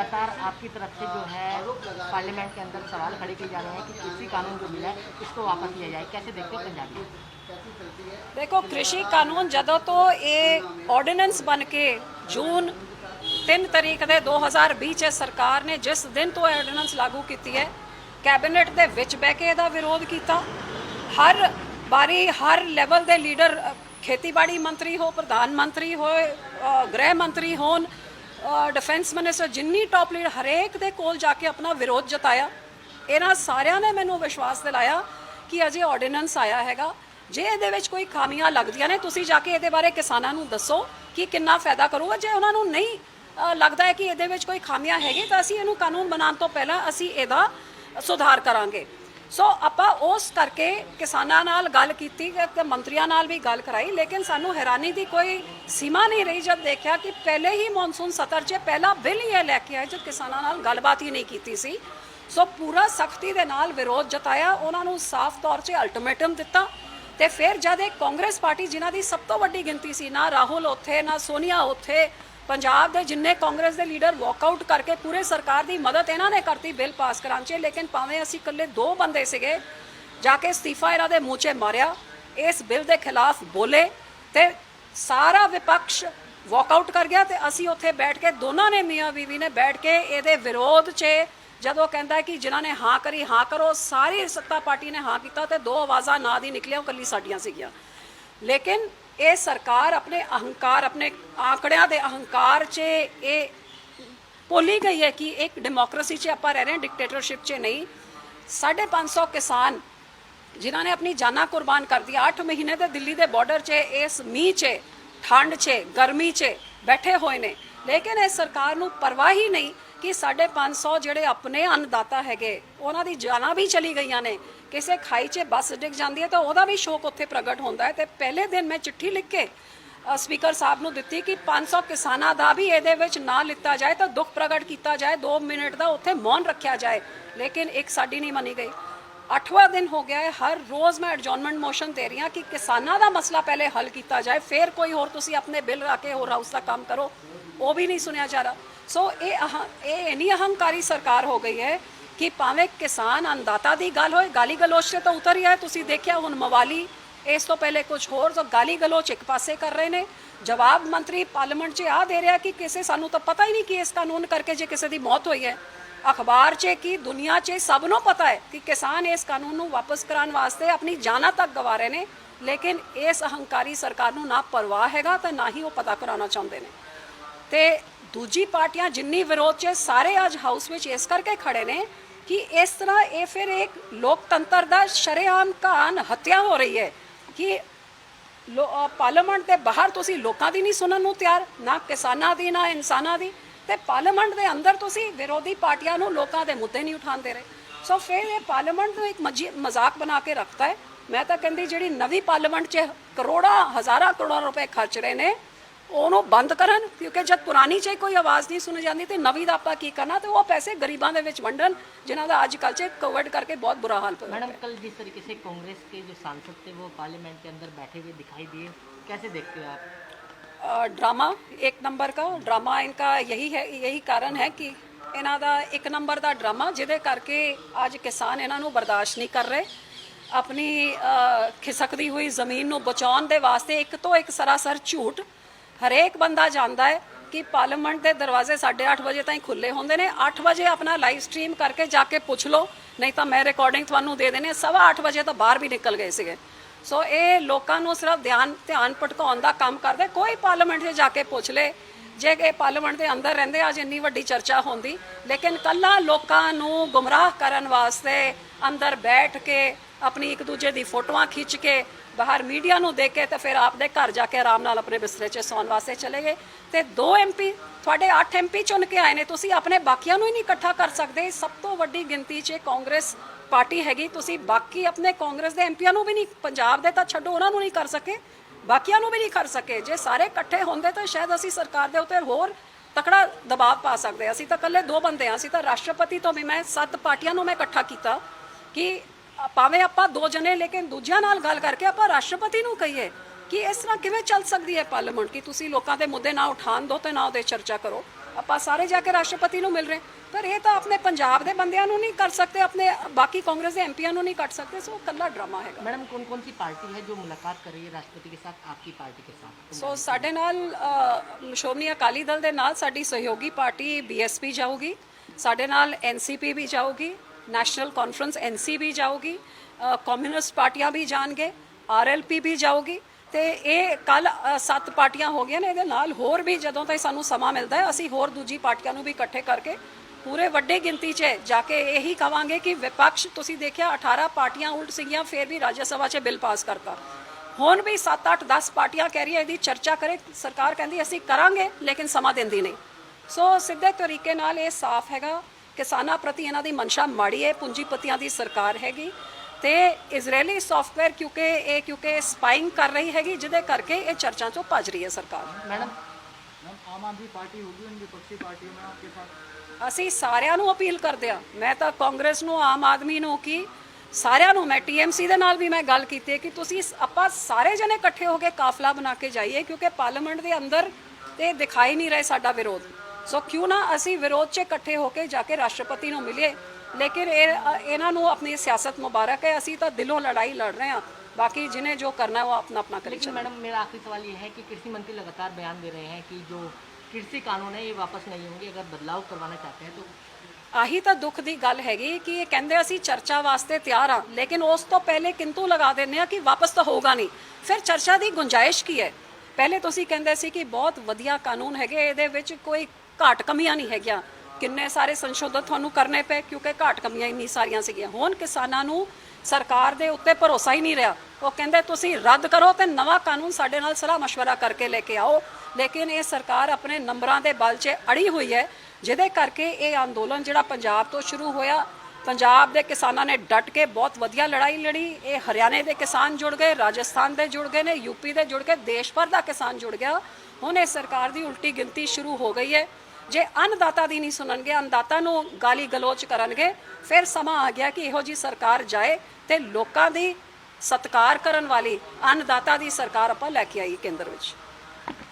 लगातार आपकी तरफ से जो है पार्लियामेंट के अंदर सवाल खड़े किए जा रहे हैं कि कृषि कानून जो मिला है इसको वापस लिया जाए कैसे देखते हो पंजाबी ਦੇਖੋ ਕ੍ਰਿਸ਼ੀ ਕਾਨੂੰਨ ਜਦੋਂ ਤੋਂ ਇਹ ਆਰਡੀਨੈਂਸ ਬਣ ਕੇ ਜੂਨ 3 ਤਰੀਕ ਦੇ 2020 ਚ ਸਰਕਾਰ ਨੇ ਜਿਸ ਦਿਨ ਤੋਂ ਆਰਡੀਨੈਂਸ ਲਾਗੂ ਕੀਤੀ ਹੈ ਕੈਬਨਿਟ ਦੇ ਵਿੱਚ ਬਹਿ ਕੇ ਇਹਦਾ ਵਿਰੋਧ ਕੀਤਾ ਹਰ ਬਾਰੀ ਹਰ ਲੈਵਲ ਦੇ ਲੀਡਰ ਅ, ਖੇਤੀਬਾੜੀ ਮੰਤਰੀ ਹੋ ਪ੍ਰਧਾਨ ਮੰਤਰੀ ਹੋਏ ਅ, ਗ੍ਰਹਿ ਮੰਤਰੀ ਹੋਣ ਡਿਫੈਂਸ ਮਿਨਿਸਟਰ ਜਿੰਨੀ ਟਾਪ ਲੀਡਰ ਹਰੇਕ ਦੇ ਕੋਲ ਜਾ ਕੇ ਆਪਣਾ ਵਿਰੋਧ ਜਤਾਇਆ, ਇਹਨਾਂ ਸਾਰਿਆਂ ਨੇ ਮੈਨੂੰ ਵਿਸ਼ਵਾਸ ਦਿਲਾਇਆ ਕਿ ਅਜੇ ਆਰਡੀਨੈਂਸ ਆਇਆ ਹੈਗਾ। ਜੇ ਇਹਦੇ ਵਿੱਚ ਕੋਈ ਖਾਮੀਆਂ ਲੱਗਦੀਆਂ ਨੇ, ਤੁਸੀਂ ਜਾ ਕੇ ਇਹਦੇ ਬਾਰੇ ਕਿਸਾਨਾਂ ਨੂੰ ਦੱਸੋ ਕਿ ਕਿੰਨਾ ਫਾਇਦਾ ਕਰੂਗਾ ਜੇ ਉਹਨਾਂ ਨੂੰ ਨਹੀਂ ਲੱਗਦਾ ਹੈ ਕਿ ਇਹਦੇ ਵਿੱਚ ਕੋਈ ਖਾਮੀਆਂ ਹੈਗੀ ਤਾਂ ਅਸੀਂ ਇਹਨੂੰ ਕਾਨੂੰਨ ਬਣਾਉਣ ਤੋਂ ਪਹਿਲਾਂ ਅਸੀਂ ਇਹਦਾ ਸੁਧਾਰ ਕਰਾਂਗੇ। ਸੋ ਆਪਾਂ ਉਸ ਕਰਕੇ ਕਿਸਾਨਾਂ ਨਾਲ ਗੱਲ ਕੀਤੀ, ਤੇ ਮੰਤਰੀਆਂ ਨਾਲ ਵੀ ਗੱਲ ਕਰਾਈ, ਲੇਕਿਨ ਸਾਨੂੰ ਹੈਰਾਨੀ ਦੀ ਕੋਈ ਸੀਮਾ ਨਹੀਂ ਰਹੀ ਜਦ ਦੇਖਿਆ ਕਿ ਪਹਿਲੇ ਹੀ ਮੌਨਸੂਨ ਸਤਰ 'ਚ ਪਹਿਲਾ ਬਿੱਲ ਹੀ ਇਹ ਲੈ ਕੇ ਆਏ ਜਦ ਕਿਸਾਨਾਂ ਨਾਲ ਗੱਲਬਾਤ ਹੀ ਨਹੀਂ ਕੀਤੀ ਸੀ। ਸੋ ਪੂਰਾ ਸਖਤੀ ਦੇ ਨਾਲ ਵਿਰੋਧ ਜਤਾਇਆ, ਉਹਨਾਂ ਨੂੰ ਸਾਫ਼ ਤੌਰ 'ਤੇ ਅਲਟੀਮੇਟਮ ਦਿੱਤਾ ਤੇ ਫਿਰ ਜਦ ਇਹ ਕਾਂਗਰਸ ਪਾਰਟੀ ਜਿਨ੍ਹਾਂ ਦੀ ਸਭ ਤੋਂ ਵੱਡੀ ਗਿਣਤੀ ਸੀ, ਨਾ ਰਾਹੁਲ ਉੱਥੇ, ਨਾ ਸੋਨੀਆ ਉੱਥੇ, ਪੰਜਾਬ ਦੇ ਜਿੰਨੇ ਕਾਂਗਰਸ ਦੇ ਲੀਡਰ ਵਾਕਆਊਟ ਕਰਕੇ ਪੂਰੇ ਸਰਕਾਰ ਦੀ ਮਦਦ ਇਹਨਾਂ ਨੇ ਕਰਤੀ ਬਿੱਲ ਪਾਸ ਕਰਾਉਣ 'ਚ, ਲੇਕਿਨ ਭਾਵੇਂ ਅਸੀਂ ਇਕੱਲੇ ਦੋ ਬੰਦੇ ਸੀਗੇ, ਜਾ ਕੇ ਅਸਤੀਫਾ ਇਹਨਾਂ ਦੇ ਮੂੰਹ 'ਚ ਮਾਰਿਆ, ਇਸ ਬਿੱਲ ਦੇ ਖਿਲਾਫ ਬੋਲੇ ਤੇ ਸਾਰਾ ਵਿਪਕਸ਼ ਵਾਕਆਊਟ ਕਰ ਗਿਆ ਤੇ ਅਸੀਂ ਉੱਥੇ ਬੈਠ ਕੇ ਦੋਨਾਂ ਨੇ, ਮੀਆਂ ਬੀਵੀ ਨੇ ਬੈਠ ਕੇ ਇਹਦੇ ਵਿਰੋਧ 'ਚ ਜਦੋਂ ਕਹਿੰਦਾ ਕਿ ਜਿਨ੍ਹਾਂ ਨੇ ਹਾਂ ਕਰੀ, ਹਾਂ ਕਰੋ, ਸਾਰੀ ਸੱਤਾ ਪਾਰਟੀ ਨੇ ਹਾਂ ਕੀਤਾ ਤੇ ਦੋ ਆਵਾਜ਼ਾਂ ਨਾ ਦੀ ਨਿਕਲੀਆਂ, ਉਹ ਕੱਲੀ ਸਾਡੀਆਂ ਸੀਗੀਆਂ। ਲੇਕਿਨ ਇਹ ਸਰਕਾਰ ਆਪਣੇ ਅਹੰਕਾਰ, ਆਪਣੇ ਆਂਕੜਿਆਂ ਦੇ ਅਹੰਕਾਰ 'ਚ ਇਹ ਭੁੱਲੀ ਗਈ ਹੈ ਕਿ ਇੱਕ ਡੈਮੋਕ੍ਰੇਸੀ 'ਚ ਆਪਾਂ ਰਹਿ ਰਹੇ ਹਾਂ ਡਿਕਟੇਟਰਸ਼ਿਪ 'ਚ ਨਹੀਂ। 550 ਕਿਸਾਨ ਜਿਨ੍ਹਾਂ ਨੇ ਆਪਣੀ ਜਾਨਾਂ ਕੁਰਬਾਨ ਕਰ ਦਿੱਤੀ 8 ਮਹੀਨੇ ਦੇ ਦਿੱਲੀ ਦੇ ਬਾਰਡਰ 'ਚ, ਇਸ ਮੀਂਹ 'ਚ, ਠੰਡ 'ਚ, ਗਰਮੀ 'ਚ ਬੈਠੇ ਹੋਏ ਨੇ। ਲੇਕਿਨ ਇਹ ਸਰਕਾਰ ਨੂੰ ਪਰਵਾਹ ਹੀ ਨਹੀਂ ਕਿ 550 ਜਿਹੜੇ ਆਪਣੇ ਅੰਨਦਾਤਾ ਹੈਗੇ, ਉਹਨਾਂ ਦੀ ਜਾਨਾਂ ਵੀ ਚਲੀ ਗਈਆਂ ਨੇ। ਕਿਸੇ ਖਾਈ 'ਚ ਬੱਸ ਡਿੱਗ ਜਾਂਦੀ ਹੈ ਤਾਂ ਉਹਦਾ ਵੀ ਸ਼ੋਕ ਉੱਥੇ ਪ੍ਰਗਟ ਹੁੰਦਾ ਹੈ। ਤੇ ਪਹਿਲੇ ਦਿਨ ਮੈਂ ਚਿੱਠੀ ਲਿਖ ਕੇ ਸਪੀਕਰ ਸਾਹਿਬ ਨੂੰ ਦਿੱਤੀ ਕਿ 500 ਕਿਸਾਨਾਂ ਦਾ ਵੀ ਇਹਦੇ ਵਿੱਚ ਨਾ ਲਿੱਤਾ ਜਾਏ ਤਾਂ ਦੁੱਖ ਪ੍ਰਗਟ ਕੀਤਾ ਜਾਏ। 2 ਮਿੰਟ ਦਾ ਉੱਥੇ ਮੌਨ ਰੱਖਿਆ ਜਾਏ। ਲੇਕਿਨ ਇੱਕ ਸਾਡੀ ਨਹੀਂ ਮੰਨੀ ਗਈ। ਅੱਠਵਾਂ ਦਿਨ ਹੋ ਗਿਆ ਹੈ। ਹਰ ਰੋਜ਼ ਮੈਂ ਐਡਜੋਨਮੈਂਟ ਮੋਸ਼ਨ ਦੇ ਰਹੀ ਹਾਂ ਕਿ ਕਿਸਾਨਾਂ ਦਾ ਮਸਲਾ ਪਹਿਲੇ ਹੱਲ ਕੀਤਾ ਜਾਏ। ਫਿਰ ਕੋਈ ਹੋਰ ਤੁਸੀਂ ਆਪਣੇ ਬਿੱਲ ਰੱਖ ਕੇ ਹੋਰ ਹਾਊਸ ਦਾ ਕੰਮ ਕਰੋ। ਉਹ ਵੀ ਨਹੀਂ ਸੁਣਿਆ ਜਾ ਰਿਹਾ। ਸੋ ਇਹ ਅਹ- ਇਹ ਇੰਨੀ ਅਹੰਕਾਰੀ ਸਰਕਾਰ ਹੋ ਗਈ ਹੈ ਕਿ ਭਾਵੇਂ ਕਿਸਾਨ ਅੰਦਾਤਾ ਦੀ ਗੱਲ ਹੋਏ ਗਾਲੀ ਗਲੋਚ ਤੇ ਤਾਂ ਉਤਰ ਹੀ ਹੈ ਤੁਸੀਂ ਦੇਖਿਆ ਹੁਣ ਮਵਾਲੀ, ਇਸ ਤੋਂ ਪਹਿਲੇ ਕੁਝ ਹੋਰ ਜੋ ਗਾਲੀ ਗਲੋਚ ਇੱਕ ਪਾਸੇ ਕਰ ਰਹੇ ਨੇ। ਜਵਾਬ ਮੰਤਰੀ ਪਾਰਲੀਮੈਂਟ 'ਚ ਆ ਦੇ ਰਿਹਾ ਕਿ ਕਿਸੇ, ਸਾਨੂੰ ਤਾਂ ਪਤਾ ਹੀ ਨਹੀਂ ਕਿ ਇਸ ਕਾਨੂੰਨ ਕਰਕੇ ਜੇ ਕਿਸੇ ਦੀ ਮੌਤ ਹੋਈ ਹੈ। ਅਖਬਾਰ 'ਚ ਕੀ ਦੁਨੀਆ 'ਚ ਸਭ ਨੂੰ ਪਤਾ ਹੈ ਕਿ ਕਿਸਾਨ ਇਸ ਕਾਨੂੰਨ ਨੂੰ ਵਾਪਸ ਕਰਾਉਣ ਵਾਸਤੇ ਆਪਣੀ ਜਾਨਾਂ ਤੱਕ ਗਵਾ ਰਹੇ ਨੇ, ਲੇਕਿਨ ਇਸ ਅਹੰਕਾਰੀ ਸਰਕਾਰ ਨੂੰ ਨਾ ਪਰਵਾਹ ਹੈਗਾ ਤਾਂ ਨਾ ਹੀ ਉਹ ਪਤਾ ਕਰਾਉਣਾ ਚਾਹੁੰਦੇ ਨੇ। ਤੇ ਦੂਜੀ ਪਾਰਟੀਆਂ ਜਿੰਨੀ ਵਿਰੋਧ 'ਚ ਸਾਰੇ ਅੱਜ ਹਾਊਸ ਵਿੱਚ ਇਸ ਕਰਕੇ ਖੜੇ ਨੇ ਕਿ ਇਸ ਤਰ੍ਹਾਂ ਇਹ ਫਿਰ ਇੱਕ ਲੋਕਤੰਤਰ ਦਾ ਸ਼ਰੇਆਮ ਕਾਨ ਹੱਤਿਆ ਹੋ ਰਹੀ ਹੈ ਕਿ ਲੋ- ਪਾਰਲੀਮੈਂਟ ਦੇ ਬਾਹਰ ਤੁਸੀਂ ਲੋਕਾਂ ਦੀ ਨਹੀਂ ਸੁਣਨ ਨੂੰ ਤਿਆਰ, ਨਾ ਕਿਸਾਨਾਂ ਦੀ, ਨਾ ਇਨਸਾਨਾਂ ਦੀ। ਤੇ ਪਾਰਲੀਮੈਂਟ ਦੇ ਅੰਦਰ ਤੁਸੀਂ ਵਿਰੋਧੀ ਪਾਰਟੀਆਂ ਨੂੰ ਲੋਕਾਂ ਦੇ ਮੁੱਦੇ ਨਹੀਂ ਉਠਾਉਂਦੇ ਰਹੇ ਸੋ ਫਿਰ ਇਹ ਪਾਰਲੀਮੈਂਟ ਨੂੰ ਇੱਕ ਮਜੀ- ਮਜ਼ਾਕ ਬਣਾ ਕੇ ਰੱਖਤਾ ਹੈ ਮੈਂ ਤਾਂ ਕਹਿੰਦੀ ਜਿਹੜੀ ਨਵੀਂ ਪਾਰਲੀਮੈਂਟ 'ਚ ਕਰੋੜਾਂ ਹਜ਼ਾਰਾਂ ਕਰੋੜਾਂ ਰੁਪਏ ਖਰਚ ਰਹੇ ਨੇ ਉਹਨੂੰ ਬੰਦ ਕਰਨ ਕਿਉਂਕਿ ਜਦ ਪੁਰਾਣੀ 'ਚ ਹੀ ਕੋਈ ਆਵਾਜ਼ ਨਹੀਂ ਸੁਣੀ ਜਾਂਦੀ ਤੇ ਨਵੀਂ ਦਾ ਆਪਾਂ ਕੀ ਕਰਨਾ ਤੇ ਉਹ ਪੈਸੇ ਗਰੀਬਾਂ ਦੇ ਵਿੱਚ ਵੰਡਣ ਜਿਨ੍ਹਾਂ ਦਾ ਅੱਜ ਕੱਲ੍ਹ 'ਚ ਕੋਵਿਡ ਕਰਕੇ ਬਹੁਤ ਬੁਰਾ ਹਾਲ ਹੋਇਆ मैडम कल जिस तरीके से कांग्रेस के जो सांसद थे वो पार्लियामेंट के अंदर बैठे हुए दिखाई दिए कैसे देखते हो आप ਡਰਾਮਾ, ਇੱਕ ਨੰਬਰ ਦਾ ਡਰਾਮਾ ਇਨਕਾ ਇਹੀ ਹੈ ਇਹੀ ਕਾਰਨ ਹੈ ਕਿ ਇਹਨਾਂ ਦਾ ਇੱਕ ਨੰਬਰ ਦਾ ਡਰਾਮਾ ਜਿਹਦੇ ਕਰਕੇ ਅੱਜ ਕਿਸਾਨ ਇਹਨਾਂ ਨੂੰ ਬਰਦਾਸ਼ਤ ਨਹੀਂ ਕਰ ਰਹੇ। ਆਪਣੀ ਖਿਸਕਦੀ ਹੋਈ ਜ਼ਮੀਨ ਨੂੰ ਬਚਾਉਣ ਦੇ ਵਾਸਤੇ ਇੱਕ ਤੋਂ ਇੱਕ ਸਰਾਸਰ ਝੂਠ ਹਰੇਕ ਬੰਦਾ ਜਾਣਦਾ ਹੈ ਕਿ ਪਾਰਲੀਮੈਂਟ ਦੇ ਦਰਵਾਜ਼ੇ 8:30 ਵਜੇ ਤਾਈਂ ਖੁੱਲੇ ਹੁੰਦੇ ਨੇ। 8 ਵਜੇ ਆਪਣਾ ਲਾਈਵ ਸਟ੍ਰੀਮ ਕਰਕੇ ਜਾ ਕੇ ਪੁੱਛ ਲਓ, ਨਹੀਂ ਤਾਂ ਮੈਂ ਰਿਕਾਰਡਿੰਗ ਤੁਹਾਨੂੰ ਦੇ ਦੇਣੀ 8:30 ਵਜੇ ਤਾਂ ਬਾਹਰ ਵੀ ਨਿਕਲ ਗਏ ਸੀਗੇ। ਸੋ ਇਹ ਲੋਕਾਂ ਨੂੰ ਸਿਰਫ ਧਿਆਨ ਧਿਆਨ ਭਟਕਾਉਣ ਦਾ ਕੰਮ ਕਰਦੇ ਕੋਈ ਪਾਰਲੀਮੈਂਟ 'ਚ ਜਾ ਕੇ ਪੁੱਛ ਲੇ, ਜੇ ਕਿ ਪਾਰਲੀਮੈਂਟ ਦੇ ਅੰਦਰ ਰਹਿੰਦੇ ਅੱਜ ਇੰਨੀ ਵੱਡੀ ਚਰਚਾ ਹੁੰਦੀ, ਲੇਕਿਨ ਕੱਲਾ ਲੋਕਾਂ ਨੂੰ ਗੁੰਮਰਾਹ ਕਰਨ ਵਾਸਤੇ ਅੰਦਰ ਬੈਠ ਕੇ, ਆਪਣੀ ਇੱਕ ਦੂਜੇ ਦੀ ਫੋਟੋਆਂ ਖਿੱਚ ਕੇ, ਬਾਹਰ ਮੀਡੀਆ ਨੂੰ ਦੇ ਕੇ ਤੇ ਫਿਰ ਆਪਦੇ ਘਰ ਜਾ ਕੇ ਆਰਾਮ ਨਾਲ ਆਪਣੇ ਬਿਸਤਰੇ 'ਚ ਸੌਣ ਵਾਸਤੇ ਚਲੇ ਗਏ। ਤੇ ਦੋ ਐਮਪੀ ਤੁਹਾਡੇ 8 ਐਮਪੀ ਚੁਣ ਕੇ ਆਏ ਨੇ, ਤੁਸੀਂ ਆਪਣੇ ਬਾਕੀਆਂ ਨੂੰ ਹੀ ਨਹੀਂ ਇਕੱਠਾ ਕਰ ਸਕਦੇ। ਸਭ ਤੋਂ ਵੱਡੀ ਗਿਣਤੀ 'ਚ ਕਾਂਗਰਸ ਪਾਰਟੀ ਹੈਗੀ, ਤੁਸੀਂ ਬਾਕੀ ਆਪਣੇ ਕਾਂਗਰਸ ਦੇ ਐਮਪੀਆਂ ਨੂੰ ਵੀ ਨਹੀਂ, ਪੰਜਾਬ ਦੇ ਤਾਂ ਛੱਡੋ, ਉਹਨਾਂ ਨੂੰ ਨਹੀਂ ਕਰ ਸਕੇ। ਬਾਕੀਆਂ ਨੂੰ ਵੀ ਨਹੀਂ ਕਰ ਸਕੇ। ਜੇ ਸਾਰੇ ਇਕੱਠੇ ਹੁੰਦੇ ਤਾਂ ਸ਼ਾਇਦ ਅਸੀਂ ਸਰਕਾਰ ਦੇ ਉੱਤੇ ਹੋਰ ਤਕੜਾ ਦਬਾਅ ਪਾ ਸਕਦੇ ਅਸੀਂ ਤਾਂ ਇਕੱਲੇ ਦੋ ਬੰਦੇ ਹਾਂ, ਅਸੀਂ ਤਾਂ ਰਾਸ਼ਟਰਪਤੀ ਤੋਂ ਵੀ ਮੈਂ, ਸੱਤ ਪਾਰਟੀਆਂ ਨੂੰ ਮੈਂ ਇਕੱਠਾ ਕੀਤਾ ਕਿ ਭਾਵੇਂ ਆਪਾਂ ਦੋ ਜਣੇ, ਲੇਕਿਨ ਦੂਜਿਆਂ ਨਾਲ ਗੱਲ ਕਰਕੇ ਆਪਾਂ ਰਾਸ਼ਟਰਪਤੀ ਨੂੰ ਕਹੀਏ ਕਿ ਇਸ ਤਰ੍ਹਾਂ ਕਿਵੇਂ ਚੱਲ ਸਕਦੀ ਹੈ ਪਾਰਲੀਮੈਂਟ? ਕਿ ਤੁਸੀਂ ਲੋਕਾਂ ਦੇ ਮੁੱਦੇ ਨਾ ਉਠਾਣ ਦਿਓ ਤੇ ਨਾ ਉਹਦੇ ਚਰਚਾ ਕਰੋ। ਆਪਾਂ ਸਾਰੇ ਜਾ ਕੇ ਰਾਸ਼ਟਰਪਤੀ ਨੂੰ ਮਿਲ ਰਹੇ। ਪਰ ਇਹ ਤਾਂ ਆਪਣੇ ਪੰਜਾਬ ਦੇ ਬੰਦਿਆਂ ਨੂੰ ਨਹੀਂ ਕਰ ਸਕਦੇ ਆਪਣੇ ਬਾਕੀ ਕਾਂਗਰਸ ਦੇ ਐਮਪੀਆਂ ਨੂੰ ਨਹੀਂ ਕੱਟ ਸਕਦੇ ਸੋ ਕੱਲਾ ਡਰਾਮਾ ਹੈਗਾ। ਮੈਡਮ ਕੌਣ ਕੌਣ ਸੀ ਪਾਰਟੀ ਹੈ ਜੋ ਮੁਲਾਕਾਤ ਕਰ ਰਹੀ ਹੈ ਰਾਸ਼ਟਰਪਤੀ ਕੇ ਸਾਥ ਆਪਕੀ ਪਾਰਟੀ ਕੇ ਸਾਥ? ਸੋ ਸਾਡੇ ਨਾਲ ਸ਼ੋਮਨੀ ਅਕਾਲੀ ਦਲ ਦੇ ਨਾਲ ਸਾਡੀ ਸਹਿਯੋਗੀ ਪਾਰਟੀ ਬੀਐਸਪੀ ਜਾਊਗੀ ਸਾਡੇ ਨਾਲ ਐਨਸੀਪੀ ਵੀ ਜਾਊਗੀ ਨੈਸ਼ਨਲ ਕਾਨਫਰੰਸ ਐਨਸੀ ਵੀ ਜਾਊਗੀ ਕਮਿਊਨਿਸਟ ਪਾਰਟੀਆਂ ਵੀ ਜਾਣਗੇ ਆਰਐਲਪੀ ਵੀ ਜਾਊਗੀ ਤੇ ਇਹ ਕੱਲ ਸੱਤ ਪਾਰਟੀਆਂ ਹੋ ਗਈਆਂ ਨੇ ਇਹਦੇ ਨਾਲ ਹੋਰ ਵੀ ਜਦੋਂ ਤਾਈ ਸਾਨੂੰ ਸਮਾਂ ਮਿਲਦਾ ਹੈ ਅਸੀਂ ਹੋਰ ਦੂਜੀ ਪਾਰਟੀਆਂ ਨੂੰ ਵੀ ਇਕੱਠੇ ਕਰਕੇ ਪੂਰੇ ਵੱਡੇ ਗਿਣਤੀ 'ਚ ਜਾ ਕੇ ਇਹੀ ਕਵਾਂਗੇ ਕਿ ਵਿਪਕਸ਼, ਤੁਸੀਂ ਦੇਖਿਆ 18 ਪਾਰਟੀਆਂ ਉਲਟ ਸੀਗੀਆਂ, ਫਿਰ ਵੀ ਰਾਜ ਸਭਾ 'ਚ ਬਿੱਲ ਪਾਸ ਕਰਤਾ। ਹੁਣ ਵੀ 7-8 10 ਪਾਰਟੀਆਂ ਕਹਿ ਰਹੀਆਂ ਇਹਦੀ ਚਰਚਾ ਕਰੇ, ਸਰਕਾਰ ਕਹਿੰਦੀ ਅਸੀਂ ਕਰਾਂਗੇ, ਲੇਕਿਨ ਸਮਾਂ ਦਿੰਦੀ ਨਹੀਂ। ਸੋ ਸਿੱਧੇ ਤਰੀਕੇ ਨਾਲ ਇਹ ਸਾਫ਼ ਹੈਗਾ, ਕਿਸਾਨਾਂ ਪ੍ਰਤੀ ਇਹਨਾਂ ਦੀ ਮਨਸ਼ਾ ਮਾੜੀ ਹੈ, ਪੂੰਜੀਪਤੀਆਂ ਦੀ ਸਰਕਾਰ ਹੈਗੀ, ਤੇ ਇਜ਼ਰਾਈਲੀ ਸੌਫਟਵੇਅਰ ਕਿਉਂਕਿ ਇਹ, ਕਿਉਂਕਿ ਸਪਾਈਂਗ ਕਰ ਰਹੀ ਹੈਗੀ, ਜਿਹਦੇ ਕਰਕੇ ਇਹ ਚਰਚਾ ਤੋਂ ਭੱਜ ਰਹੀ ਹੈ ਸਰਕਾਰ। ਮੈਡਮ ਆਮ ਆਦਮੀ ਪਾਰਟੀ ਹੋਗੀ ਉਹਨਾਂ ਵਿਪਕਸ਼ੀ ਪਾਰਟੀਆਂ ਨਾਲ ਆਪਕੇ ਸਾਥ ਅਸੀਂ ਸਾਰਿਆਂ ਨੂੰ ਅਪੀਲ ਕਰਦੇ ਆ ਮੈਂ ਤਾਂ ਕਾਂਗਰਸ ਨੂੰ, ਆਮ ਆਦਮੀ ਨੂੰ ਕਿ ਸਾਰਿਆਂ ਨੂੰ, ਮੈਂ ਟੀਐਮਸੀ ਦੇ ਨਾਲ ਵੀ ਮੈਂ ਗੱਲ ਕੀਤੀ ਕਿ ਤੁਸੀਂ ਆਪਾਂ ਸਾਰੇ ਜਣੇ ਇਕੱਠੇ ਹੋ ਕੇ ਕਾਫਲਾ ਬਣਾ ਕੇ ਜਾਈਏ ਕਿਉਂਕਿ ਪਾਰਲੀਮੈਂਟ ਦੇ ਅੰਦਰ ਤੇ ਦਿਖਾਈ ਨਹੀਂ ਰਹੇ ਸਾਡਾ ਵਿਰੋਧ। ਸੋ ਕਿਉਂ ਨਾ ਅਸੀਂ ਵਿਰੋਧ 'ਚ ਇਕੱਠੇ ਹੋ ਕੇ ਜਾ ਕੇ ਰਾਸ਼ਟਰਪਤੀ ਨੂੰ ਮਿਲੇ ਲੇਕਿਨ ਇਹ ਇਹਨਾਂ ਨੂੰ ਆਪਣੀ ਸਿਆਸਤ ਮੁਬਾਰਕ ਹੈ। ਅਸੀਂ ਤਾਂ ਦਿਲੋਂ ਲੜਾਈ ਲੜ ਰਹੇ ਹਾਂ। ਬਾਕੀ ਜਿਹਨੇ ਜੋ ਕਰਨਾ ਹੈ ਉਹ ਆਪਣਾ ਆਪਣਾ ਕਰੇ लेकिन मैडम मेरा आखिरी सवाल ये है कि कृषि मंत्री लगातार बयान दे रहे हैं कि जो कृषि कानून है ये वापस नहीं होंगे अगर बदलाव करवाना चाहते हैं तो ਆਹੀ ਤਾਂ ਦੁੱਖ ਦੀ ਗੱਲ ਹੈਗੀ ਕਿ ਇਹ ਕਹਿੰਦੇ ਅਸੀਂ ਚਰਚਾ ਵਾਸਤੇ ਤਿਆਰ ਆ ਲੇਕਿਨ ਉਸ ਤੋਂ ਪਹਿਲੇ ਕਿੰਤੂ ਲਗਾ ਦਿੰਦੇ ਆ ਕਿ ਵਾਪਸ ਤਾਂ ਹੋਊਗਾ ਨਹੀਂ ਫਿਰ ਚਰਚਾ ਦੀ ਗੁੰਜਾਇਸ਼ ਕੀ ਹੈ ਪਹਿਲੇ ਤੁਸੀਂ ਕਹਿੰਦੇ ਸੀ ਕਿ ਬਹੁਤ ਵਧੀਆ ਕਾਨੂੰਨ ਹੈਗੇ ਇਹਦੇ ਵਿੱਚ ਕੋਈ ਘਾਟ ਕਮੀਆਂ ਨਹੀਂ ਹੈਗੀਆਂ ਕਿੰਨੇ ਸਾਰੇ ਸੰਸ਼ੋਧਨ ਤੁਹਾਨੂੰ ਕਰਨੇ ਪਏ ਕਿਉਂਕਿ ਘਾਟ ਕਮੀਆਂ ਇੰਨੀ ਸਾਰੀਆਂ ਸੀਗੀਆਂ ਹੁਣ ਕਿਸਾਨਾਂ ਨੂੰ ਸਰਕਾਰ ਦੇ ਉੱਤੇ ਭਰੋਸਾ ਹੀ ਨਹੀਂ ਰਿਹਾ ਉਹ ਕਹਿੰਦੇ ਤੁਸੀਂ ਰੱਦ ਕਰੋ ਤੇ ਨਵਾਂ ਕਾਨੂੰਨ ਸਾਡੇ ਨਾਲ ਸਲਾਹ مشورہ ਕਰਕੇ ਲੈ ਕੇ ਆਓ ਲੇਕਿਨ ਇਹ ਸਰਕਾਰ ਆਪਣੇ ਨੰਬਰਾਂ ਦੇ ਬਲ 'ਚ ਅੜੀ ਹੋਈ ਹੈ ਜਿਹਦੇ ਕਰਕੇ ਇਹ ਅੰਦੋਲਨ ਜਿਹੜਾ ਪੰਜਾਬ ਤੋਂ ਸ਼ੁਰੂ ਹੋਇਆ ਪੰਜਾਬ ਦੇ ਕਿਸਾਨਾਂ ਨੇ ਡਟ ਕੇ ਬਹੁਤ ਵਧੀਆ ਲੜਾਈ ਲੜੀ ਇਹ ਹਰਿਆਣੇ ਦੇ ਕਿਸਾਨ ਜੁੜ ਗਏ ਰਾਜਸਥਾਨ ਦੇ ਜੁੜ ਗਏ ਨੇ ਯੂਪੀ ਦੇ ਜੁੜ ਗਏ ਦੇਸ਼ ਭਰ ਦਾ ਕਿਸਾਨ ਜੁੜ ਗਿਆ ਹੁਣ ਇਹ ਸਰਕਾਰ ਦੀ ਉਲਟੀ ਗਿਣਤੀ ਸ਼ੁਰੂ ਹੋ ਗਈ ਹੈ ਜੇ ਅੰਨਦਾਤਾ ਦੀ ਨਹੀਂ ਸੁਣਨਗੇ, ਅੰਨਦਾਤਾ ਨੂੰ ਗਾਲੀ ਗਲੋਚ ਕਰਨਗੇ, ਫਿਰ ਸਮਾਂ ਆ ਗਿਆ ਕਿ ਇਹੋ ਜੀ ਸਰਕਾਰ ਜਾਏ ਤੇ ਲੋਕਾਂ ਦੀ ਸਤਕਾਰ ਕਰਨ ਵਾਲੀ ਅੰਨਦਾਤਾ ਦੀ ਸਰਕਾਰ ਆਪਾਂ ਲੈ ਕੇ ਆਈ ਕੇਂਦਰ ਵਿੱਚ।